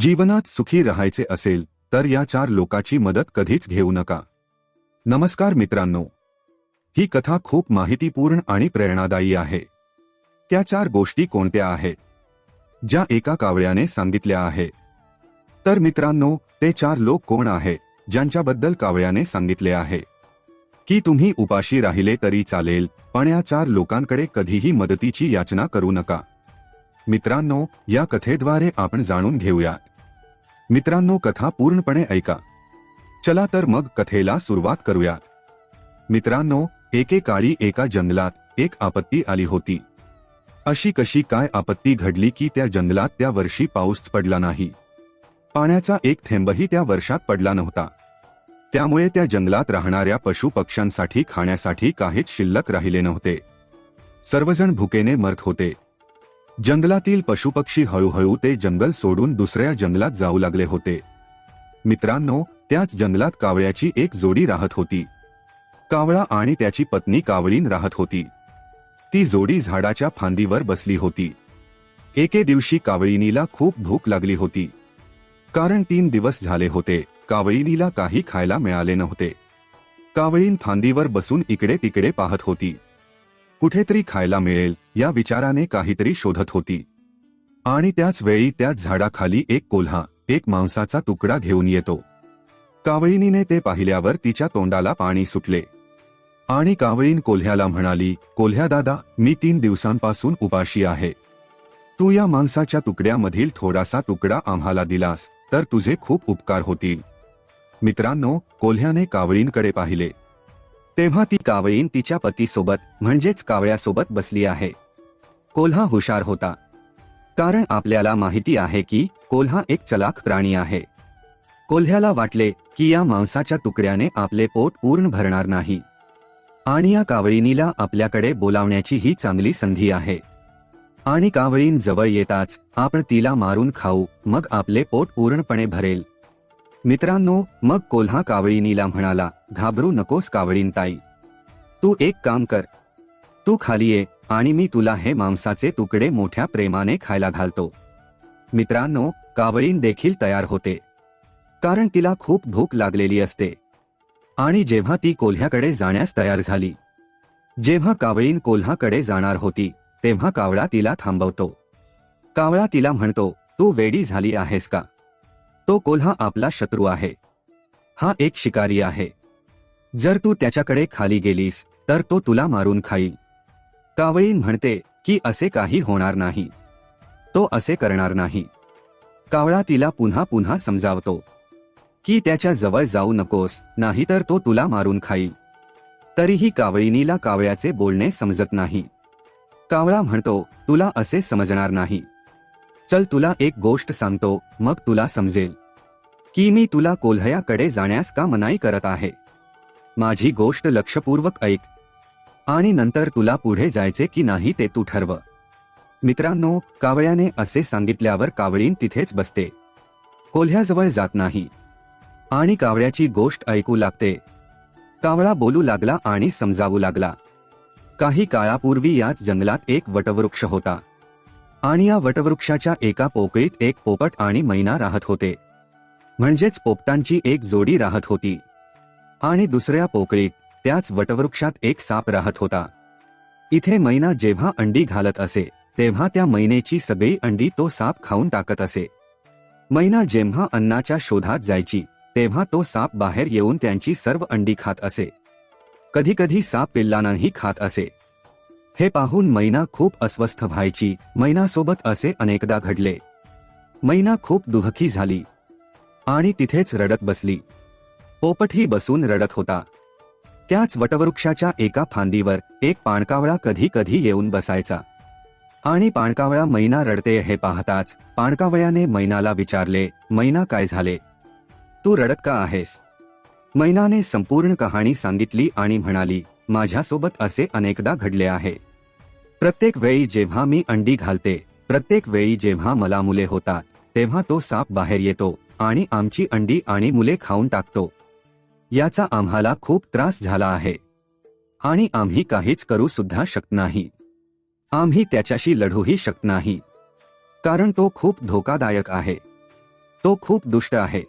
जीवनात सुखी राहायचे असेल तर या चार लोकाची मदत कधीच घेऊ नका. नमस्कार मित्रांनो. ही कथा खूप माहितीपूर्ण आणि प्रेरणादायी आहे. त्या चार गोष्टी कोणत्या आहेत? ज्या एका कावळ्याने सांगितल्या आहे. तर मित्रांनो ते चार लोक कोण आहे ज्यांच्याबद्दल कावळ्याने सांगितले आहे? की तुम्ही उपाशी राहिले तरी चालेल पण या चार लोकांकडे कधीही मदतीची याचना करू नका. मित्रांनो या कथेद्वारे आपण जाणून घेऊयात मित्रांनो कथा पूर्णपणे ऐका. चला तर मग कथेला सुरुवात करूयात मित्रांनो एकेकाळी एका जंगलात एक आपत्ती आली होती. अशी कशी काय आपत्ती घडली की त्या जंगलात त्या वर्षी पाऊस पडला नाही? पाण्याचा एक थेंबही त्या वर्षात पडला नव्हता. त्यामुळे त्या जंगलात राहणाऱ्या पशु पक्ष्यांसाठी खाण्यासाठी काहीच शिल्लक राहिले नव्हते. सर्वजण भुकेने मरत होते. जंगलातील पशुपक्षी हळूहळू ते जंगल सोडून दुसऱ्या जंगलात जाऊ लागले होते. मित्रांनो त्याच जंगलात कावळ्याची एक जोडी राहत होती. कावळा आणि त्याची पत्नी कावळीन राहत होती. ती जोडी झाडाच्या फांदीवर बसली होती. एके दिवशी कावळीनीला खूप भूक लागली होती. कारण तीन दिवस झाले होते कावळीनीला काही खायला मिळाले नव्हते. कावळीन फांदीवर बसून इकडे तिकडे पाहत होती. कुठेतरी खायला मिळेल या विचाराने काहीतरी शोधत होती. आणि त्याच वेळी त्याच झाडाखाली एक कोल्हा एक मांसाचा तुकडा घेऊन येतो. कावळीनीने ते पाहिल्यावर तिच्या तोंडाला पाणी सुटले. आणि कावळीन कोल्ह्याला म्हणाली कोल्ह्या दादा मी तीन दिवसांपासून उपाशी आहे. तू या मांसाच्या तुकड्यामधील थोडासा तुकडा आम्हाला दिलास तर तुझे खूप उपकार होतील. मित्रांनो कोल्ह्याने कावळींकडे पाहिले. तेव्हा ती कावळीन तिच्या पतीसोबत म्हणजेच कावळ्यासोबत बसली आहे. कोल्हा हुशार होता. कारण आपल्याला माहिती आहे की कोल्हा एक चलाख प्राणी आहे. कोल्ह्याला वाटले की या मांसाच्या तुकड्याने आपले पोट पूर्ण भरणार नाही. आणि या कावळीनीला आपल्याकडे बोलावण्याची ही चांगली संधी आहे. आणि कावळीन जवळ येताच आपण तिला मारून खाऊ मग आपले पोट पूर्णपणे भरेल. मित्रांनो मग कोल्हा कावळीनीला म्हणाला घाबरू नकोस कावळीन ताई. तू एक काम कर. तू खाली ये आणि मी तुला हे मांसाचे तुकडे मोठ्या प्रेमाने खायला घालतो. मित्रांनो कावळीन देखील तयार होते. कारण तिला खूप भूक लागलेली असते. आणि जेव्हा ती कोल्ह्याकडे जाण्यास तयार झाली जेव्हा कावळीन कोल्हाकडे जाणार होती तेव्हा कावळा तिला थांबवतो. कावळा तिला म्हणतो तू वेडी झाली आहेस का? तो कोल्हा आपला शत्रू आहे. हा एक शिकारी आहे. जर तू त्याच्याकडे खाली गेलीस तर तो तुला मारून खाईल. कावळीन म्हणते की असे काही होणार नाही. तो असे करणार नाही. कावळा तिला पुन्हा पुन्हा समजावतो. की त्याच्याजवळ जाऊ नकोस नाहीतर तो तुला मारून खाईल. तरीही कावळीनीला कावळ्याचे बोलणे समजत नाही. कावळा म्हणतो तुला असे समजणार नाही. चल तुला एक गोष्ट सांगतो मग तुला समजेल. की मी तुला कोल्हयाकडे जाण्यास का मनाई करत आहे? माझी गोष्ट लक्षपूर्वक ऐक आणि नंतर तुला पुढे जायचे की नाही ते तू ठरव. मित्रांनो कावळ्याने असे सांगितल्यावर कावळीन तिथेच बसते. कोल्ह्याजवळ जात नाही. आणि कावळ्याची गोष्ट ऐकू लागते. कावळा बोलू लागला आणि समजावू लागला. काही काळापूर्वी याच जंगलात एक वटवृक्ष होता. आणि या वटवृक्षाच्या एका पोकळीत एक पोपट आणि मैना राहत होते. म्हणजेच पोपटांची एक जोडी राहत होती. आणि दुसऱ्या पोकळीत त्याच वटवृक्षात एक साप राहत होता. इथे मैना जेव्हा अंडी घालत असे तेव्हा त्या मैनेची सगळी अंडी तो साप खाऊन टाकत असे. मैना जेव्हा अन्नाच्या शोधात जायची तेव्हा तो साप बाहेर येऊन त्यांची सर्व अंडी खात असे. कधीकधी साप पिल्लांनाही खात असे. हे पाहून मैना खूप अस्वस्थ व्हायची मैनासोबत असे अनेकदा घडले. मैना खूप दुःखी झाली. आणि तिथेच रडत बसली. पोपटही बसून रडत होता. त्याच वटवृक्षाच्या एका फांदीवर एक पाणकावळा कधी कधी येऊन बसायचा. आणि पाणकावळा मैना रडते हे पाहताच पाणकावळ्याने मैनाला विचारले मैना काय झाले? तू रडत का आहेस? मैनाने संपूर्ण कहाणी सांगितली आणि म्हणाली माझ्यासोबत असे अनेकदा घडले आहे. प्रत्येक वेळी जेव्हा मी अंडी घालते प्रत्येक वेळी जेव्हा मला मुले होतात तेव्हा तो साप बाहेर येतो आणि आमची अंडी आणि मुले खाऊन टाकतो. याचा आम्हाला खूप त्रास झाला आहे. आणि आम्ही काहीच करू सुद्धा शकत नाही. आम्ही त्याच्याशी लढूही शकत नाही. कारण तो खूप धोकादायक आहे. तो खूप दुष्ट आहे.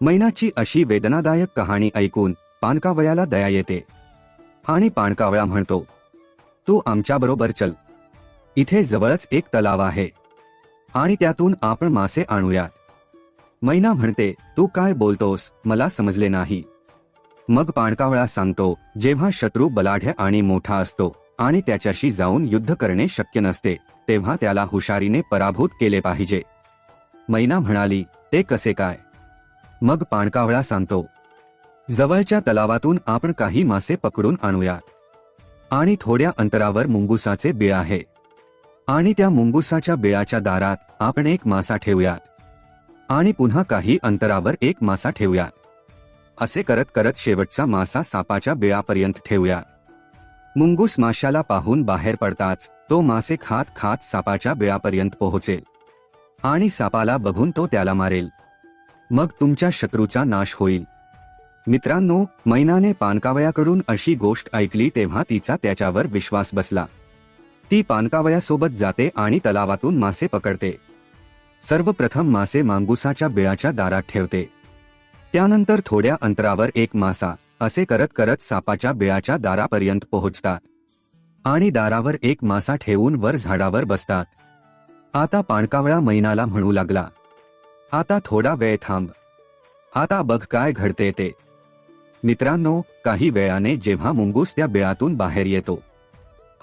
मैनाची अशी वेदनादायक कहाणी ऐकून पानकावयाला दया येते. आणि पाणकावया म्हणतो तू आमच्याबरोबर चल. इथे जवळच एक तलाव आहे. आणि त्यातून आपण मासे आणूयात. मैना म्हणते तू काय बोलतोस? मला समजले नाही. मग पाणकावळा सांगतो जेव्हा शत्रू बलाढ्य आणि मोठा असतो आणि त्याच्याशी जाऊन युद्ध करणे शक्य नसते तेव्हा त्याला हुशारीने पराभूत केले पाहिजे. मैना म्हणाली ते कसे काय? मग पाणकावळा सांगतो जवळच्या तलावातून आपण काही मासे पकडून आणूयात. आणि थोड्या अंतरावर मुंगुसाचे बिळ आहे. आणि त्या मुंगुसाच्या बिळाच्या दारात आपण एक मासा ठेवूयात. आणि पुन्हा काही अंतरावर एक मासा ठेवूयात. असे करत करत शेवटचा मासा सापाच्या बिळापर्यंत ठेवूया. मुंगूस माशाला पाहून बाहेर पडताच तो मासे खात खात सापाच्या बिळापर्यंत पोहोचेल. आणि सापाला बघून तो त्याला मारेल. मग तुमच्या शत्रूचा नाश होईल. मित्रांनो मैनाने पानकावयाकडून अशी गोष्ट ऐकली तेव्हा तिचा त्याच्यावर विश्वास बसला. ती पानकावयासोबत जाते आणि तलावातून मासे पकडते. सर्वप्रथम मासे मांगुसाच्या बिळाच्या दारात ठेवते. त्यानंतर थोड्या अंतरावर एक मासा असे करत करत सापाच्या बिळाच्या दारापर्यंत पोहोचतात. आणि दारावर एक मासा ठेवून वर झाडावर बसतात. आता पाणकावळा मैनाला म्हणू लागला. आता थोडा वेळ थांब. आता बघ काय घडते ते. मित्रांनो काही वेळाने जेव्हा मुंगूस त्या बिळातून बाहेर येतो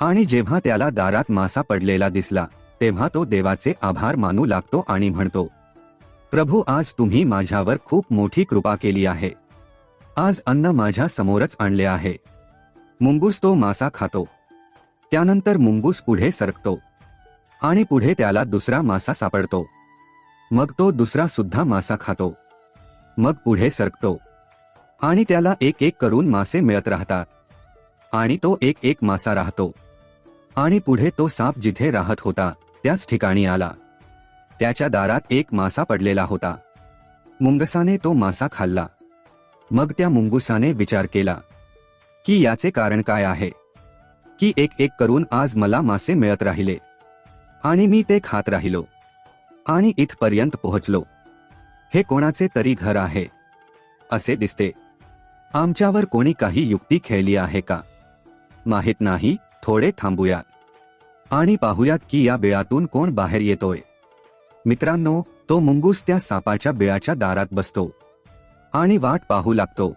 आणि जेव्हा त्याला दारात मासा पडलेला दिसला तेव्हा तो देवाचे आभार मानू लागतो आणि म्हणतो प्रभू आज तुम्ही माझ्यावर खूप मोठी कृपा केली आहे. आज अन्न माझ्या समोरच आणले आहे. मुंगूस तो मासा खातो. त्यानंतर मुंगूस पुढे सरकतो. आणि पुढे त्याला दुसरा मासा सापडतो. मग तो दुसरा सुद्धा मासा खातो. मग पुढे सरकतो. आणि त्याला एक एक करून मासे मिळत राहतात. आणि तो एक एक मासा राहतो. आणि पुढे तो साप जिथे राहत होता त्याच ठिकाणी आला. त्याच्या दारात एक मासा पडलेला होता. मुंगसाने तो मासा खाल्ला. मग त्या मुंगुसाने विचार केला की याचे कारण काय आहे? की एक एक करून आज मला मासे मिळत राहिले. आणि मी ते खात राहिलो. आणि इथपर्यंत पोहोचलो. हे कोणाचे तरी घर आहे. असे दिसते. आमच्यावर कोणी काही युक्ती खेळली आहे का? माहीत नाही थोडे थांबूयात आणि पाहूयात की या बिळातून कोण बाहेर येतोय. मित्रांनो तो मुंगूस त्या सापाच्या बिळाच्या दारात बसतो आणि वाट पाहू लागतो.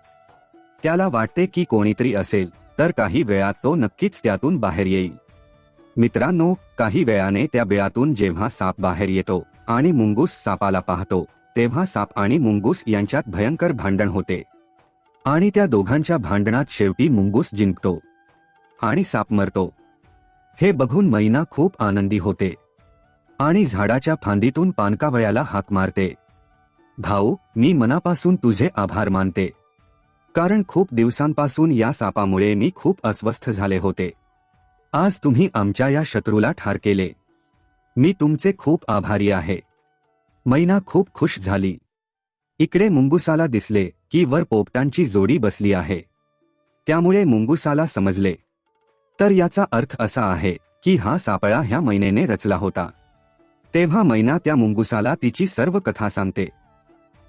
त्याला वाटते की कोणीतरी असेल तर काही वेळात तो नक्कीच त्यातून बाहेर येईल. मित्रांनो काही वेळाने त्या बिळातून जेव्हा साप बाहेर येतो आणि मुंगूस सापाला पाहतो तेव्हा साप आणि मुंगूस यांच्यात भयंकर भांडण होते. आणि त्या दोघांच्या भांडणात शेवटी मुंगूस जिंकतो आणि साप मरतो. हे बघून मैना खूप आनंदी होते. आणि झाडाच्या फांदीतून पानकावळ्याला हाक मारते. भाऊ मी मनापासून तुझे आभार मानते. कारण खूप दिवसांपासून या सापामुळे मी खूप अस्वस्थ झाले होते. आज तुम्ही आमच्या या शत्रूला ठार केले. मी तुमचे खूप आभारी आहे. मैना खूप खुश झाली. इकडे मुंगुसाला दिसले की वर पोपटांची जोडी बसली आहे. त्यामुळे मुंगुसाला समजले. तर याचा अर्थ असा आहे की हा सापळा ह्या मैनेने रचला होता. तेव्हा मैना त्या मुंगुसाला तिची सर्व कथा सांगते.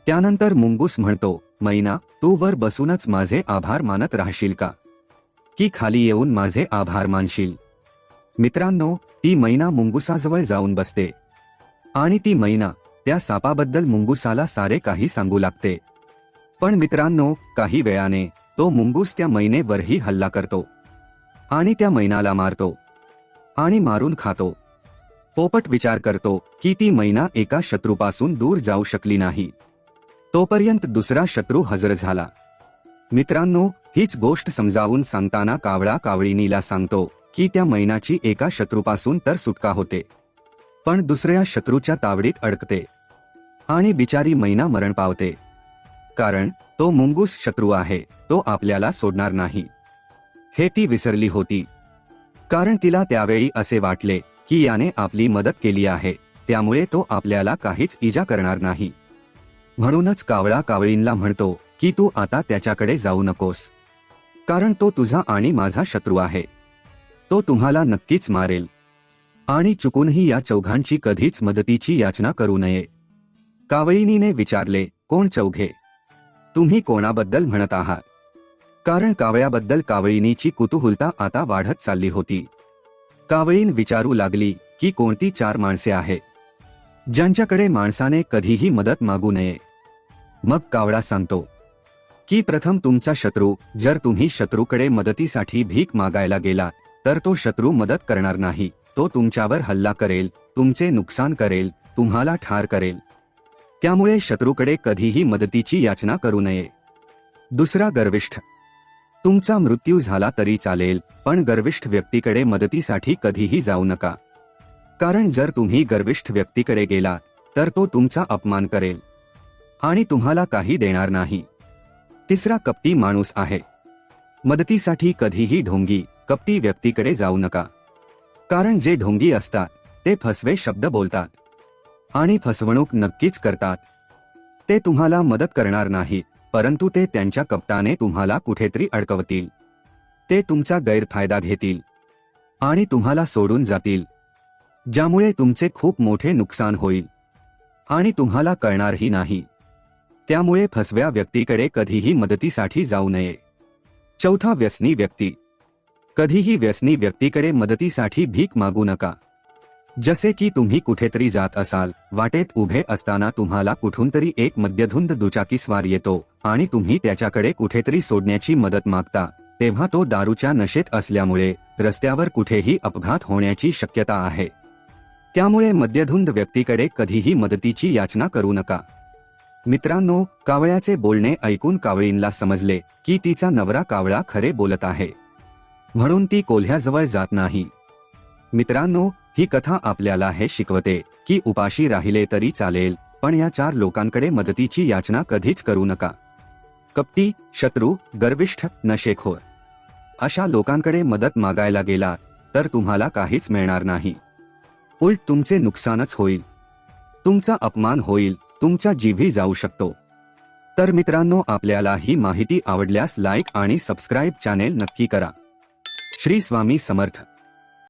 त्यानंतर मुंगूस म्हणतो मैना तू वर बसूनच माझे आभार मानत राहशील का? की खाली येऊन माझे आभार मानशील? मित्रांनो ती मैना मुंगुसाजवळ जाऊन बसते. आणि ती मैना त्या सापाबद्दल मुंगुसाला सारे काही सांगू लागते. पण मित्रांनो काही वेळाने तो मुंगूस त्या मैनेवरही हल्ला करतो. आणि त्या मैनाला मारतो. आणि मारून खातो. पोपट विचार करतो की ती मैना एका शत्रूपासून दूर जाऊ शकली नाही. तोपर्यंत दुसरा शत्रू हजर झाला. मित्रांनो हीच गोष्ट समजावून सांगताना कावळा कावळीनीला सांगतो की त्या मैनाची एका शत्रूपासून तर सुटका होते. पण दुसऱ्या शत्रूच्या तावडीत अडकते. आणि बिचारी मैना मरण पावते. कारण तो मुंगूस शत्रू आहे तो आपल्याला सोडणार नाही. हे ती विसरली होती. कारण तिला त्यावेळी असे वाटले की याने आपली मदत केली आहे त्यामुळे तो आपल्याला काहीच इजा करणार नाही. म्हणूनच कावळा कावळींना म्हणतो की तू आता त्याच्याकडे जाऊ नकोस. कारण तो तुझा आणि माझा शत्रू आहे. तो तुम्हाला नक्कीच मारेल. आणि चुकूनही या चौघांची कधीच मदतीची याचना करू नये. कावळीनीने विचारले कोण चौघे? तुम्ही कोणाबद्दल म्हणत आहात? कारण कावळ्याबद्दल कावळिनीची कुतूहलता आता वाढत चालली होती. कावळीन विचारू लागली की कोणती चार माणसे आहेत ज्यांच्याकडे माणसाने कधीही मदत मागू नये. मग कावळा सांगतो की प्रथम तुमचा शत्रू जर तुम्ही शत्रूकडे मदतीसाठी भीक मागायला गेला तर तो शत्रू मदत करणार नाही. तो तुमच्यावर हल्ला करेल तुमचे नुकसान करेल तुम्हाला ठार करेल. त्यामुळे शत्रूकडे कधीही मदतीची याचना करू नये. दुसरा गर्विष्ठ तुमचा मृत्यू झाला तरी चालेल पण गर्विष्ठ व्यक्तीकडे मदतीसाठी कधीही जाऊ नका. कारण जर तुम्ही गर्विष्ठ व्यक्तीकडे गेलात तर तो तुमचा अपमान करेल. आणि तुम्हाला काही देणार नाही. तिसरा कपटी माणूस आहे. मदतीसाठी कधीही ढोंगी कपटी व्यक्तीकडे जाऊ नका. कारण जे ढोंगी असतात ते फसवे शब्द बोलतात. आणि फसवणूक नक्कीच करतात. ते तुम्हाला मदत करणार नाहीत. परंतु ते त्यांच्या कपटाने तुम्हाला कुठेतरी अडकवतील. ते तुमचा गैरफायदा घेतील. आणि तुम्हाला सोडून जातील. ज्यामुळे तुमचे खूप मोठे नुकसान होईल. आणि तुम्हाला कळणारही नाही. त्यामुळे फसव्या व्यक्तीकडे कधीही मदतीसाठी जाऊ नये. चौथा व्यसनी व्यक्ती. कधीही व्यसनी व्यक्तीकडे मदतीसाठी भीक मागू नका. जसे की तुम्ही कुठेतरी जात असाल वाटेत उभे असताना तुम्हाला कुठून तरी एक मद्यधुंद दुचाकी स्वार येतो आणि तुम्ही त्याच्याकडे कुठेतरी सोडण्याची मदत मागता तेव्हा तो दारूच्या नशेत असल्यामुळे रस्त्यावर कुठेही अपघात होण्याची शक्यता आहे. त्यामुळे मद्यधुंद व्यक्तीकडे कधीही मदतीची याचना करू नका. मित्रांनो कावळ्याचे बोलणे ऐकून कावळींला समजले की तिचा नवरा कावळा खरे बोलत आहे. म्हणून ती कोल्ह्याजवळ जात नाही. मित्रांनो ही कथा आपल्याला हे शिकवते की उपाशी राहिले तरी चालेल पण या चार लोकांकडे मदतीची याचना कधीच करू नका. कपटी शत्रू गर्विष्ठ नशेखोर. अशा लोकांकडे मदत मागायला गेला तर तुम्हाला काहीच मिळणार नाही. उलट तुमचे नुकसानच होईल. तुमचा अपमान होईल तुमच्या जीभी जाऊ शकतो. तर मित्रांनो आपल्याला ही माहिती आवडल्यास लाईक आणि सबस्क्राईब चॅनेल नक्की करा. श्री स्वामी समर्थ.